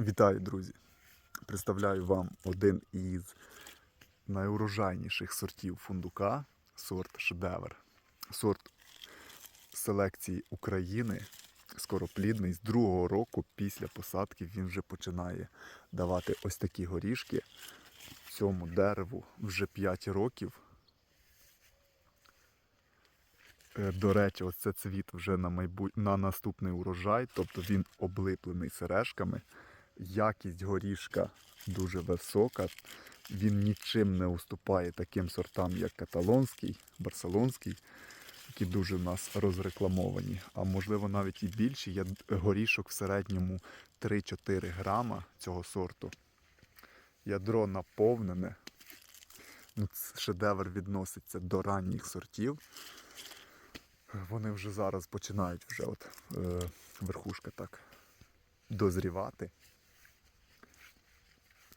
Вітаю, друзі! Представляю вам один із найурожайніших сортів фундука, сорт шедевр. Сорт селекції України, скороплідний. З другого року після посадки він вже починає давати ось такі горішки. Цьому дереву вже 5 років. Е, До речі, ось це цвіт вже на, майбут... на наступний урожай, тобто він облиплений сережками. Якість горішка дуже висока. Він нічим не уступає таким сортам, як каталонський, барселонський, які дуже в нас розрекламовані. А можливо навіть і більші. Є горішок в середньому 3-4 грама цього сорту. Ядро наповнене. Ну, Шедевр відноситься до ранніх сортів. Вони вже зараз починають вже от, е, верхушка так дозрівати.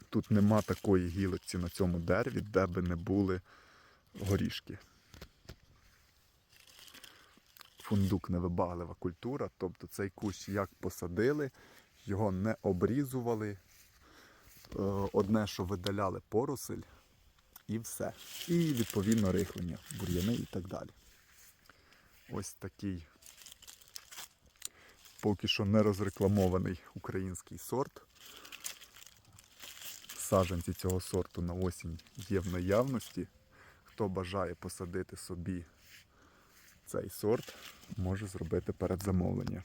Тут нема такої гілочці на цьому дереві, де би не були горішки. Фундук невибаглива культура, тобто цей кущ як посадили, його не обрізували. Е, Одне, що видаляли поросель, і все. І відповідно рихлення, бур'яни і так далі. Ось такий поки що не розрекламований український сорт. Саджанці цього сорту на осінь є в наявності. Хто бажає посадити собі цей сорт, може зробити передзамовлення.